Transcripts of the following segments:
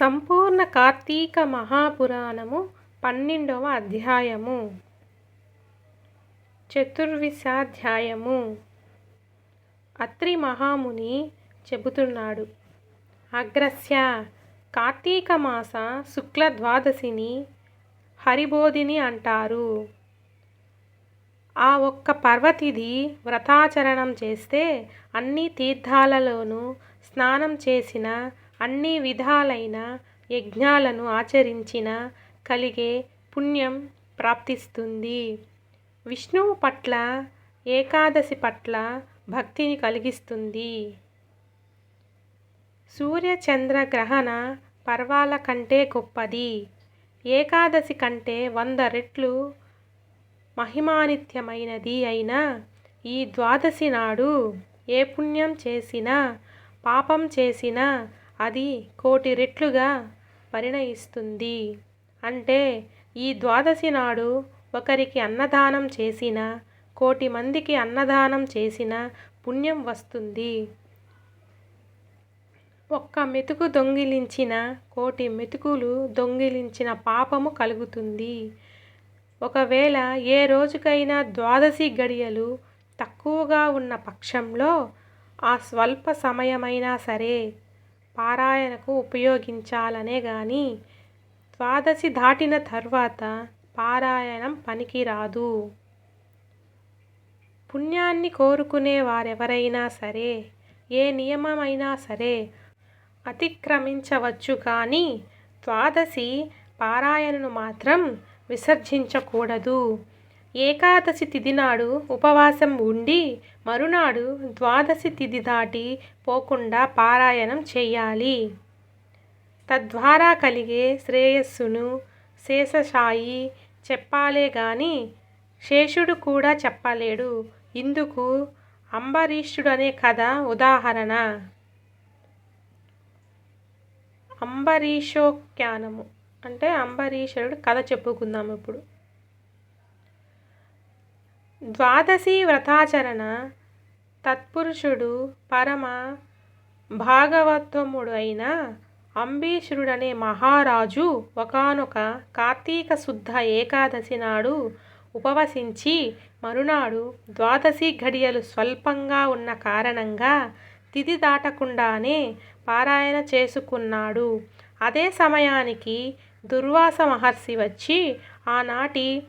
సంపూర్ణ కార్తీక మహాపురాణము పన్నెండవ అధ్యాయము. చతుర్విశాధ్యాయము. అత్రి మహాముని చెబుతున్నాడు అగ్రస్య కార్తీక మాస శుక్ల ద్వాదశిని హరిబోధిని అంటారు. ఆ ఒక్క పర్వతిది వ్రతాచరణం చేస్తే అన్ని తీర్థాలలోనూ స్నానం చేసిన అన్ని విధాలైన యజ్ఞాలను ఆచరించిన కలిగే పుణ్యం ప్రాప్తిస్తుంది. విష్ణువు పట్ల ఏకాదశి పట్ల భక్తిని కలిగిస్తుంది. సూర్య చంద్ర గ్రహణ పర్వాల కంటే గొప్పది. ఏకాదశి కంటే వంద రెట్లు మహిమానిత్యమైనది అయిన ఈ ద్వాదశి నాడు ఏ పుణ్యం చేసినా పాపం చేసినా అది కోటి రెట్లుగా పరిణయిస్తుంది. అంటే ఈ ద్వాదశి నాడు ఒకరికి అన్నదానం చేసిన కోటి మందికి అన్నదానం చేసిన పుణ్యం వస్తుంది. ఒక్క మెతుకు దొంగిలించిన కోటి మెతుకులు దొంగిలించిన పాపము కలుగుతుంది. ఒకవేళ ఏ రోజుకైనా ద్వాదశి గడియలు తక్కువగా ఉన్న పక్షంలో ఆ స్వల్ప సమయమైనా సరే పారాయణకు ఉపయోగించాలనే గాని ద్వాదశి దాటిన తర్వాత పారాయణం పనికిరాదు. పుణ్యాన్ని కోరుకునే వారెవరైనా సరే ఏ నియమమైనా సరే అతిక్రమించవచ్చు కానీ ద్వాదశి పారాయణను మాత్రం విసర్జించకూడదు. ఏకాదశి తిథి నాడు ఉపవాసం ఉండి మరునాడు ద్వాదశి తిథి దాటి పోకుండా పారాయణం చేయాలి. తద్వారా కలిగే శ్రేయస్సును శేషశాయి చెప్పాలే గాని శేషుడు కూడా చెప్పలేడు. ఇందుకు అంబరీషుడనే కథ ఉదాహరణ. అంబరీషోఖ్యానము అంటే అంబరీషుడు కథ చెప్పుకుందాం ఇప్పుడు. ద్వాదశి వ్రతాచరణ తత్పురుషుడు పరమ భాగవతముడు అయిన అంబీషుడనే మహారాజు ఒకానొక కార్తీక శుద్ధ ఏకాదశి నాడు ఉపవసించి మరునాడు ద్వాదశి ఘడియలు స్వల్పంగా ఉన్న కారణంగా తిథి దాటకుండానే పారాయణ చేసుకున్నాడు. అదే సమయానికి దుర్వాస మహర్షి వచ్చి ఆనాటి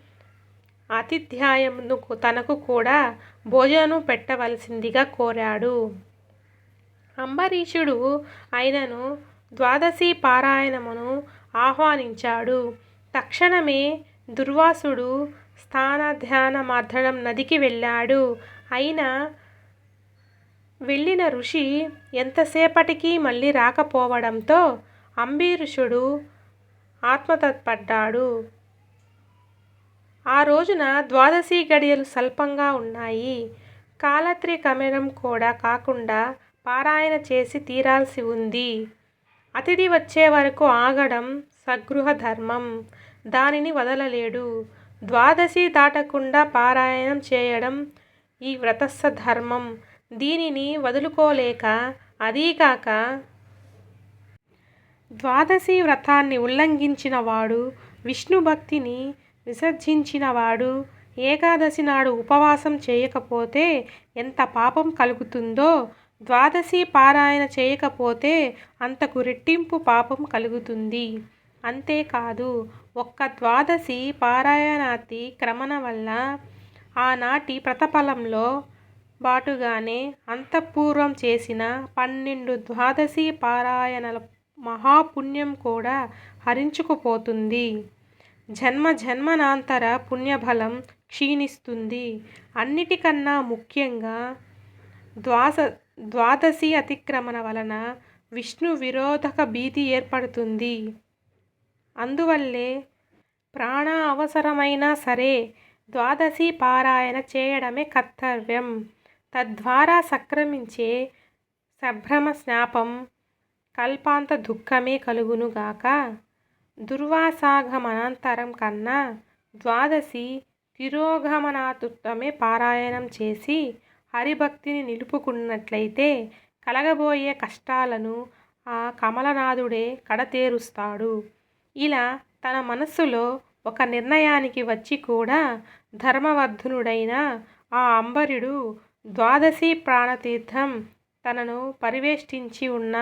ఆతిథ్యాయమును తనకు కూడా భోజనం పెట్టవలసిందిగా కోరాడు. అంబరీషుడు ఆయనను ద్వాదశి పారాయణమును ఆహ్వానించాడు. తక్షణమే దుర్వాసుడు స్థాన ధ్యాన మార్ధనం నదికి వెళ్ళాడు. అయినా వెళ్ళిన ఋషి ఎంతసేపటికి మళ్ళీ రాకపోవడంతో అంబీరుషుడు ఆత్మతత్పడ్డాడు. ఆ రోజున ద్వాదశి గడియలు స్వల్పంగా ఉన్నాయి. కాలత్రి కమెరం కూడా కాకుండా పారాయణ చేసి తీరాల్సి ఉంది. అతిథి వచ్చే వరకు ఆగడం సగృహ ధర్మం. దానిని వదలలేడు. ద్వాదశి దాటకుండా పారాయణం చేయడం ఈ వ్రతస్థ ధర్మం. దీనిని వదులుకోలేక అదీకాక ద్వాదశి వ్రతాన్ని ఉల్లంఘించిన వాడు విష్ణు భక్తిని విసర్జించినవాడు ఏకాదశి నాడు ఉపవాసం చేయకపోతే ఎంత పాపం కలుగుతుందో? ద్వాదశి పారాయణ చేయకపోతే అంతకు రెట్టింపు పాపం కలుగుతుంది. అంతేకాదు ఒక్క ద్వాదశి పారాయణాతి క్రమణ వల్ల ఆనాటి ప్రతఫలంలో బాటుగానే అంతఃపూర్వం చేసిన పన్నెండు ద్వాదశి పారాయణల మహాపుణ్యం కూడా హరించుకుపోతుంది. జన్మ జన్మనాంతర పుణ్యఫలం క్షీణిస్తుంది. అన్నిటికన్నా ముఖ్యంగా ద్వాస ద్వాదశి అతిక్రమణ వలన విష్ణు విరోధక భీతి ఏర్పడుతుంది. అందువల్లే ప్రాణ అవసరమైనా సరే ద్వాదశి పారాయణ చేయడమే కర్తవ్యం. తద్వారా సక్రమించే సభ్రమ స్నాపం కల్పాంత దుఃఖమే కలుగునుగాక దుర్వాసాగమనంతరం కన్నా ద్వాదశి తిరోగమనాతుత్తమే పారాయణం చేసి హరిభక్తిని నిలుపుకున్నట్లయితే కలగబోయే కష్టాలను ఆ కమలనాథుడే కడతేరుస్తాడు. ఇలా తన మనస్సులో ఒక నిర్ణయానికి వచ్చి కూడా ధర్మవర్ధనుడైన ఆ అంబరుడు ద్వాదశీ ప్రాణతీర్థం తనను పరివేష్టించి ఉన్న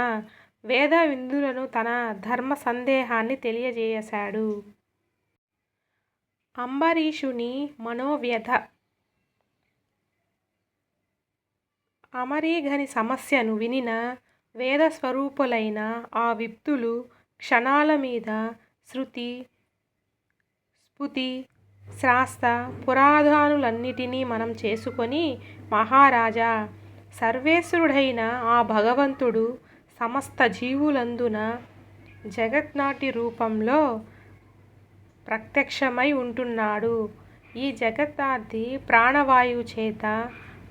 వేదవిందులను తన ధర్మ సందేహాన్ని తెలియజేశాడు. అంబరీషుని మనోవ్యధ అమరీఘని సమస్యను వినిన వేదస్వరూపులైన ఆ విప్తులు క్షణాల మీద శృతి, స్ఫుతి శ్రాస్త పురాధానులన్నిటినీ మనం చేసుకొని మహారాజా! సర్వేశ్వరుడైన ఆ భగవంతుడు సమస్త జీవులందున జగత్నాటి రూపంలో ప్రత్యక్షమై ఉంటున్నాడు. ఈ జగన్నాది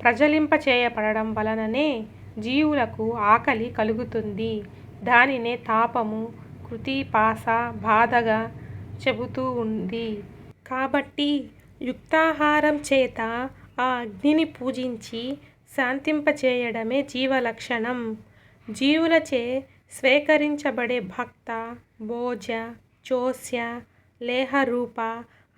ప్రజలింప చేయబడడం వలననే జీవులకు ఆకలి కలుగుతుంది. దానినే తాపము, క్షుత్పిపాస బాధగా చెబుతూ ఉంది. కాబట్టి యుక్తాహారం చేత ఆ అగ్నిని పూజించి శాంతింపచేయడమే జీవలక్షణం. జీవులచే స్వీకరించబడే భక్త, భోజ చోస్య లేహరూప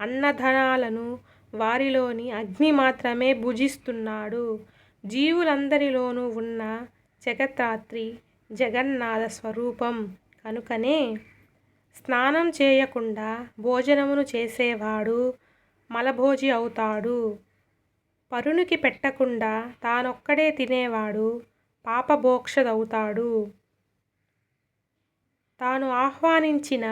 అన్నధనాలను వారిలోని అగ్ని మాత్రమే భుజిస్తున్నాడు. జీవులందరిలోనూ ఉన్న జగత్రాత్రి జగన్నాథ స్వరూపం కనుకనే స్నానం చేయకుండా భోజనమును చేసేవాడు మలభోజి అవుతాడు. పరునికి పెట్టకుండా తానొక్కడే తినేవాడు పాపభోక్షదవుతాడు తాను ఆహ్వానించిన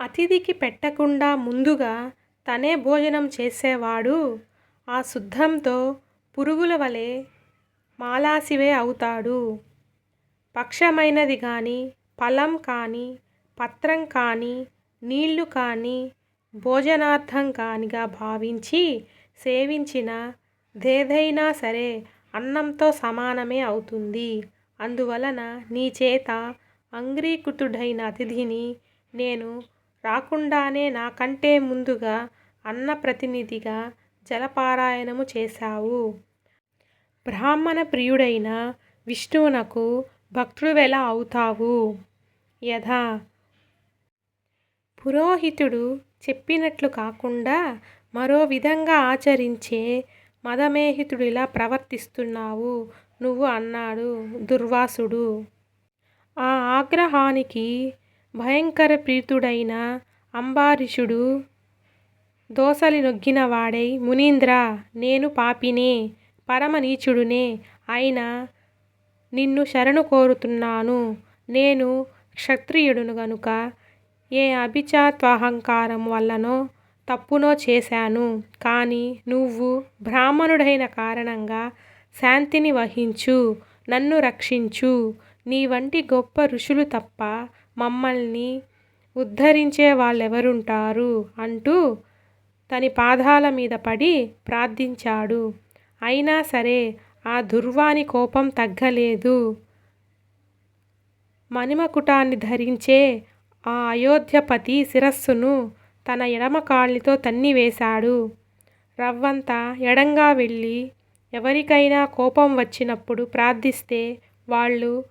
అతిథికి పెట్టకుండా ముందుగా తనే భోజనం చేసేవాడు ఆ సుద్దంతో పురుగుల వలె మాలాసివే అవుతాడు. పక్షమైనది కానీ ఫలం కానీ పత్రం కానీ నీళ్ళు కానీ భోజనార్థం కానిగా భావించి సేవించిన దేదైనా సరే అన్నంతో సమానమే అవుతుంది. అందువలన నీ చేత అంగీకృతుడైన అతిథిని నేను రాకుండానే నాకంటే ముందుగా అన్న ప్రతినిధిగా జలపారాయణము చేశావు. బ్రాహ్మణ ప్రియుడైన విష్ణువునకు భక్తుడవెలా అవుతావు? యథా పురోహితుడు చెప్పినట్లు కాకుండా మరో విధంగా ఆచరించే మదమేహితుడిలా ప్రవర్తిస్తున్నావు నువ్వు అన్నాడు దుర్వాసుడు ఆ ఆగ్రహానికి భయంకర ప్రీతుడైన అంబారిషుడు దోసలి నొగ్గిన వాడై మునీంద్ర నేను పాపినే, పరమ నీచుడినే అయినా నిన్ను శరణు కోరుతున్నాను. నేను క్షత్రియుడును గనుక ఏ అభిజాత్యహంకారము వల్లనో తప్పునో చేశాను. కానీ నువ్వు బ్రాహ్మణుడైన కారణంగా శాంతిని వహించు. నన్ను రక్షించు. నీ వంటి గొప్ప ఋషులు తప్ప మమ్మల్ని ఉద్ధరించేవాళ్ళెవరుంటారు? అంటూ తని పాదాల మీద పడి ప్రార్థించాడు. అయినా సరే ఆ దుర్వాని కోపం తగ్గలేదు. మణిమకుటాన్ని ధరించే ఆ అయోధ్యపతి శిరస్సును తన ఎడమ కాళ్ళతో తన్ని వేశాడు రవ్వంతా ఎడంగా వెళ్ళి ఎవరికైనా కోపం వచ్చినప్పుడు ప్రార్థిస్తే వాళ్ళు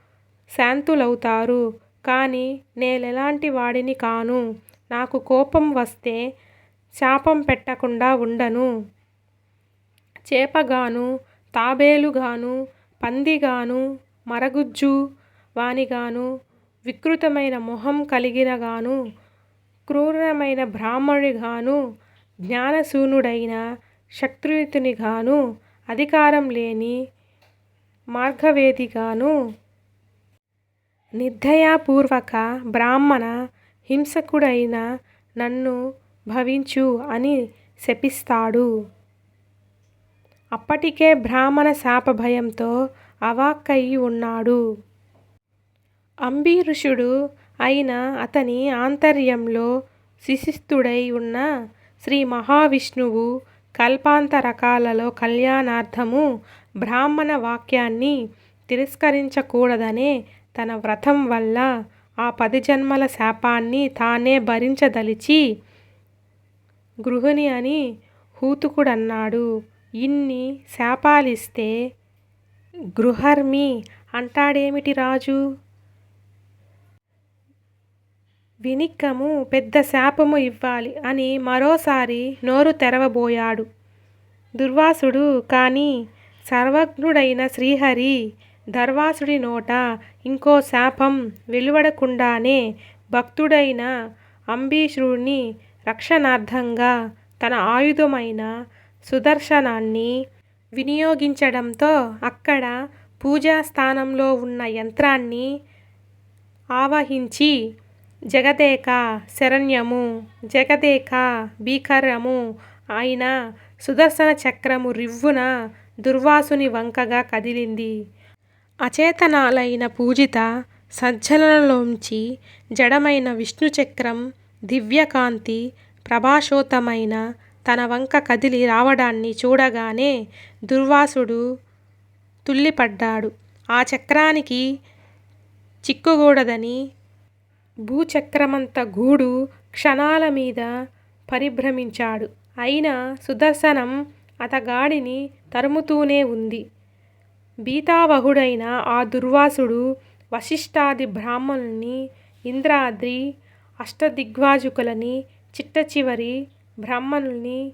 శాంతులవుతారు. కానీ నేనెలాంటి వాడిని కాను. నాకు కోపం వస్తే శాపం పెట్టకుండా ఉండను. చేపగాను, తాబేలుగాను, పందిగాను, మరగుజ్జు వానిగాను, వికృతమైన మొహం కలిగినగాను, క్రూరమైన బ్రాహ్మణునిగాను, జ్ఞానశూన్యుడైన క్షత్రియునిగాను, అధికారం లేని మార్గవేదిగాను, నిర్దయపూర్వక బ్రాహ్మణ హింసకుడైన నన్ను భవించు అని శపిస్తాడు. అప్పటికే బ్రాహ్మణ శాపభయంతో అవాక్కయి ఉన్నాడు. అంబీరుషుడు అయినా అతని ఆంతర్యంలో నిషిద్ధుడై ఉన్న శ్రీ మహావిష్ణువు కల్పాంత కల్పాంతరకాలలో కళ్యాణార్థము బ్రాహ్మణ వాక్యాన్ని తిరస్కరించకూడదనే తన వ్రతం వల్ల ఆ పదిజన్మల శాపాన్ని తానే భరించదలిచి గృహిణి అని హూతుకుడన్నాడు ఇన్ని శాపాలిస్తే గృహర్మి అంటాడేమిటి రాజు? వినిక్కము పెద్ద శాపము ఇవ్వాలి అని మరోసారి నోరు తెరవబోయాడు. దుర్వాసుడు కానీ సర్వజ్ఞుడైన శ్రీహరి దర్వాసుడి నోట ఇంకో శాపం వెలువడకుండానే భక్తుడైన అంబీషుడిని రక్షణార్థంగా తన ఆయుధమైన సుదర్శనాన్ని వినియోగించడంతో అక్కడ పూజా స్థానంలో ఉన్న యంత్రాన్ని ఆవహించి జగదేక శరణ్యము జగదేక భీకరము. ఆయన సుదర్శన చక్రము రివ్వున దుర్వాసుని వంకగా కదిలింది. అచేతనాలైన పూజిత సజ్జలలోంచి జడమైన విష్ణుచక్రం దివ్యకాంతి ప్రభాశోతమైన తన వంక కదిలి రావడాన్ని చూడగానే దుర్వాసుడు తుల్లిపడ్డాడు. ఆ చక్రానికి చిక్కుకూడదని భూచక్రమంత గూడు క్షణాల మీద పరిభ్రమించాడు. అయినా సుదర్శనం అతగాడిని తరుముతూనే ఉంది. భీతావహుడైన ఆ దుర్వాసుడు వశిష్ఠాది బ్రాహ్మణుల్ని ఇంద్రాద్రి అష్టదిగ్వాజుకులని చిట్టచివరి బ్రాహ్మణుల్ని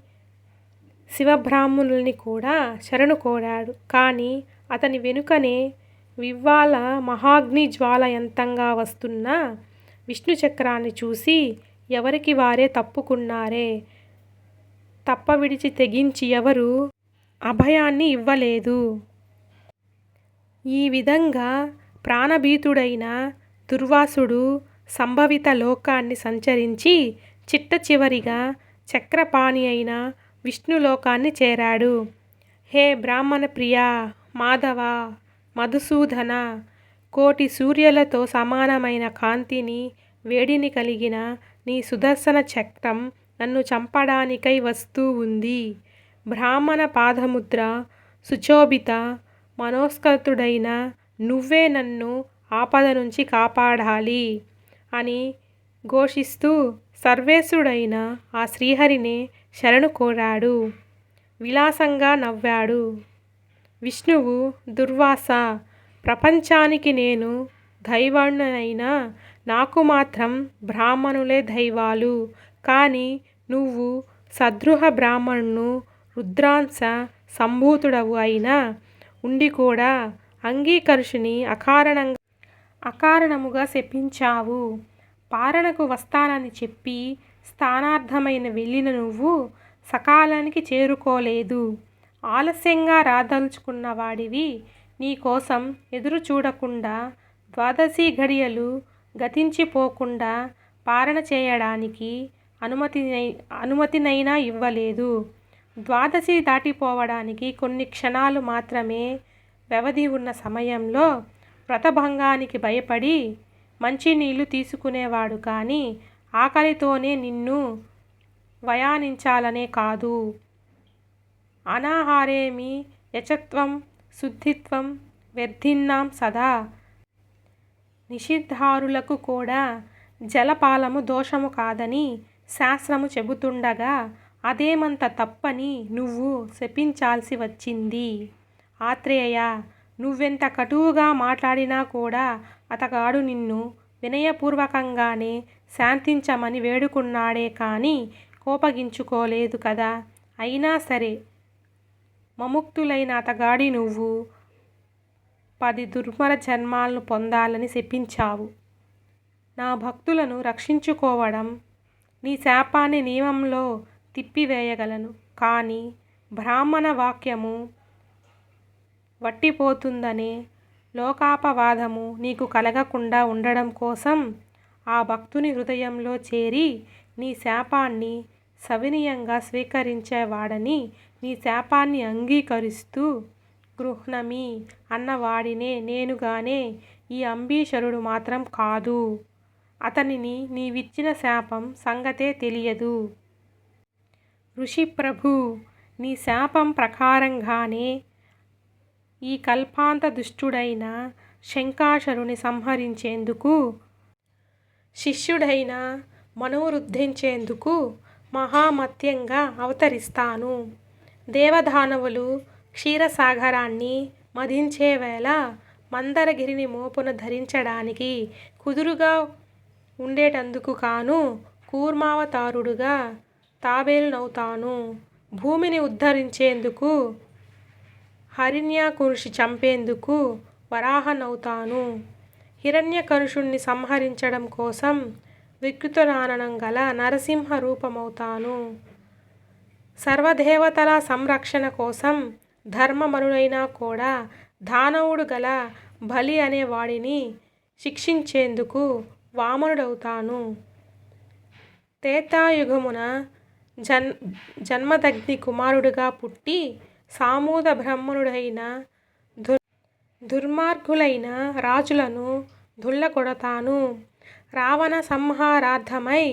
శివబ్రాహ్మణుల్ని కూడా శరణు కోరాడు. కానీ అతని వెనుకనే వివ్వాల మహాగ్ని జ్వాలయంతంగా వస్తున్న విష్ణు చక్రాన్ని చూసి ఎవరికి వారే తప్పుకున్నారే? తప్ప విడిచి తెగించి ఎవరు అభయాన్ని ఇవ్వలేదు. ఈ విధంగా ప్రాణభీతుడైన దుర్వాసుడు సంభవిత లోకాన్ని సంచరించి చిట్ట చివరిగా చక్రపాణి అయిన విష్ణులోకాన్ని చేరాడు. హే బ్రాహ్మణ ప్రియా మాధవ మధుసూదన కోటి సూర్యులతో సమానమైన కాంతిని వేడిని కలిగిన నీ సుదర్శన చక్రం నన్ను చంపడానికై వస్తూ ఉంది. బ్రాహ్మణ పాదముద్ర సుశోభిత మనోస్కతుడైన నువ్వే నన్ను ఆపద నుంచి కాపాడాలి అని ఘోషిస్తూ సర్వేశుడైన ఆ శ్రీహరిని శరణు కోరాడు. విలాసంగా నవ్వాడు. విష్ణువు దుర్వాస ప్రపంచానికి నేను దైవాణ్ణైనా నాకు మాత్రం బ్రాహ్మణులే దైవాలు. కానీ నువ్వు సదృహ బ్రాహ్మణును రుద్రాంశ సంభూతుడవు అయినా ఉండి కూడా అంగీకరుషుని అకారణంగా అకారణముగా శపించావు. పారణకు వస్తానని చెప్పి స్థానార్థమైన వెళ్ళిన నువ్వు సకాలానికి చేరుకోలేదు. ఆలస్యంగా రాదలుచుకున్న వాడివి నీ కోసం ఎదురు చూడకుండా ద్వాదశి ఘడియలు గతించిపోకుండా పారణ చేయడానికి అనుమతినై అనుమతినైనా ఇవ్వలేదు. ద్వాదశి దాటిపోవడానికి కొన్ని క్షణాలు మాత్రమే వ్యవధి ఉన్న సమయంలో వ్రతభంగానికి భయపడి మంచినీళ్ళు తీసుకునేవాడు కానీ ఆకలితోనే నిన్ను వయానించాలనే కాదు. అనాహారేమి యచత్వం శుద్ధిత్వం వ్యర్థిన్నాం సదా. నిషిద్ధారులకు కూడా జలపాలము దోషము కాదని శాస్త్రము చెబుతుండగా అదేమంత తప్పని నువ్వు శపించాల్సి వచ్చింది. ఆత్రేయ నువ్వెంత కటువుగా మాట్లాడినా కూడా అతగాడు నిన్ను వినయపూర్వకంగానే శాంతించమని వేడుకున్నాడే కానీ కోపగించుకోలేదు కదా. అయినా సరే మముక్తులైన అతగాడి నువ్వు పది దుర్మర జన్మాలను పొందాలని శపించావు. నా భక్తులను రక్షించుకోవడం నీ శాపాన్ని నియమంలో తిప్పివేయగలను. కానీ బ్రాహ్మణ వాక్యము వట్టిపోతుందనే లోకాపవాదము నీకు కలగకుండా ఉండడం కోసం ఆ భక్తుని హృదయంలో చేరి నీ శాపాన్ని సవినీయంగా స్వీకరించేవాడని నీ శాపాన్ని అంగీకరిస్తూ గృహ్ణమి అన్నవాడినే నేనుగానే ఈ అంబీశరుడు మాత్రం కాదు. అతనిని నీవిచ్చిన శాపం సంగతే తెలియదు. ఋషిప్రభు నీ శాపం ప్రకారంగానే ఈ కల్పాంత దుష్టుడైన శంకాశరుని సంహరించేందుకు శిష్యుడైన మనోరుద్ధించేందుకు మహామత్యంగా అవతరిస్తాను. దేవదానవులు క్షీరసాగరాన్ని మధించేవేళ మందరగిరిని మోపున ధరించడానికి కుదురుగా ఉండేటందుకు కాను కూర్మావతారుడుగా తాబేలునవుతాను. భూమిని ఉద్ధరించేందుకు హిరణ్యకశిపుని చంపేందుకు వరాహనవుతాను. హిరణ్యకరుషుణ్ణి సంహరించడం కోసం వికృతాననం గల నరసింహ రూపమవుతాను సర్వదేవతల సంరక్షణ కోసం ధర్మమనుడైనా కూడా దానవుడు గల బలి అనే వాడిని శిక్షించేందుకు వామనుడవుతాను. తేతాయుగమున జన్ జన్మదగ్ని కుమారుడుగా పుట్టి సామూద బ్రహ్మనుడైన దుర్ దుర్మార్గులైన రాజులను దుల్లగొడతాను రావణ సంహారార్థమై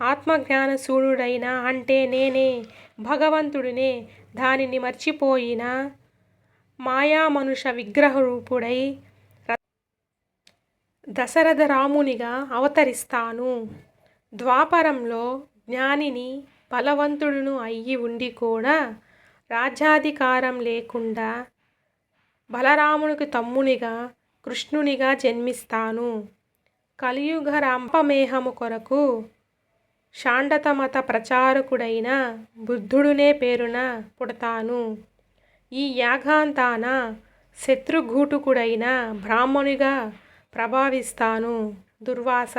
ఆత్మజ్ఞానశూన్యుడైన అంటే నేనే భగవంతుడినే దానిని మర్చిపోయిన మాయామనుష విగ్రహరూపుడై దశరథరామునిగా అవతరిస్తాను. ద్వాపరంలో జ్ఞానిని బలవంతుడును అయ్యి ఉండి కూడా రాజ్యాధికారం లేకుండా బలరామునికి తమ్మునిగా కృష్ణునిగా జన్మిస్తాను. కలియుగ రంపమేహము కొరకు షాండతమత ప్రచారకుడైన బుద్ధుడునే పేరున పుడతాను. ఈ యాగాంతాన శత్రుఘూటుకుడైన బ్రాహ్మణునిగా ప్రభావిస్తాను. దుర్వాస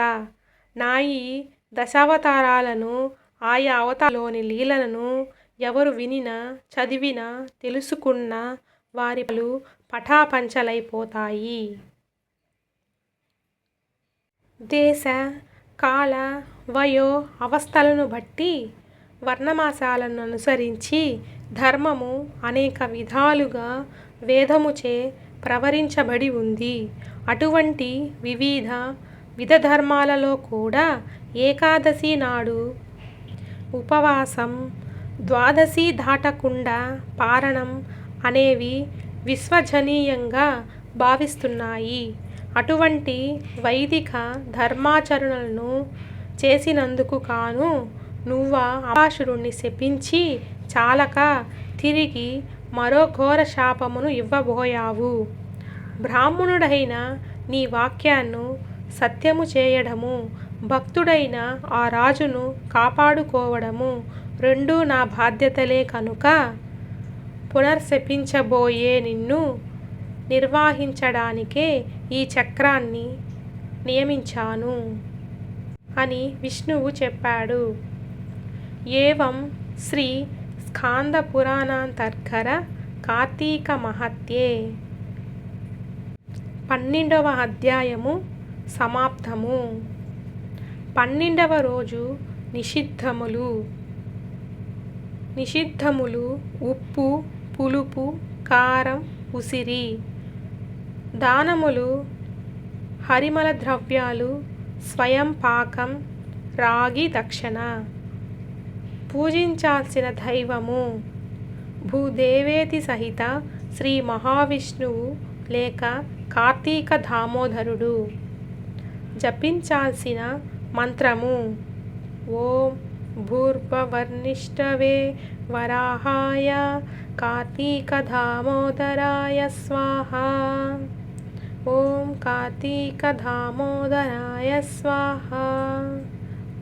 నాయి దశావతారాలను ఆయా అవతారాలలోని లీలలను ఎవరు వినినా చదివినా తెలుసుకున్న వారి పలు పటాపంచలైపోతాయి. దేశ కాల వయో అవస్థలను బట్టి వర్ణమాసాలను అనుసరించి ధర్మము అనేక విధాలుగా వేదముచే ప్రవరించబడి ఉంది. అటువంటి వివిధ విధధర్మాలలో కూడా ఏకాదశి నాడు ఉపవాసం ద్వాదశి దాటకుండా పారణం అనేవి విశ్వసనీయంగా భావిస్తున్నాయి. అటువంటి వైదిక ధర్మాచరణలను చేసినందుకు కాను నువ్వా అపాశురుణ్ణి శపించి చాలక తిరిగి మరో ఘోర శాపమును ఇవ్వబోయావు. బ్రాహ్మణుడైన నీ వాక్యాన్ని సత్యము చేయడము భక్తుడైన ఆ రాజును కాపాడుకోవడము రెండూ నా బాధ్యతలే కనుక పునర్శపించబోయే నిన్ను నిర్వాహించడానికే ఈ చక్రాన్ని నియమించాను అని విష్ణువు చెప్పాడు. ఏవం శ్రీ స్కాంద స్కాందపురాణాంతర్గత కార్తీక మహత్యే. పన్నెండవ అధ్యాయము సమాప్తము. పన్నెండవ రోజు నిషిద్ధములు. నిషిద్ధములు ఉప్పు పులుపు కారం ఉసిరి. దానములు హరిమల ద్రవ్యాలు స్వయం పాకం రాగి దక్షిణ పూజించాల్సిన దైవము భూదేవేతి సహిత శ్రీ మహావిష్ణువు లేక కార్తీక దామోదరుడు. జపించాల్సిన మంత్రము ఓం భూర్భువస్నిష్టవే వరాహాయ కార్తీక దామోదరాయ స్వాహ. ఓం కార్తీక దామోదరాయ స్వాహ.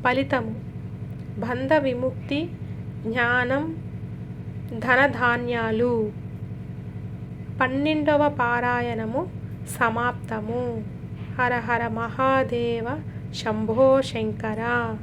ఫలితము. బంధ విముక్తి జ్ఞానం ధనధాన్యాలు. పన్నెండవ పారాయణము సమాప్తము. హర హర మహాదేవ శంభో శంకర.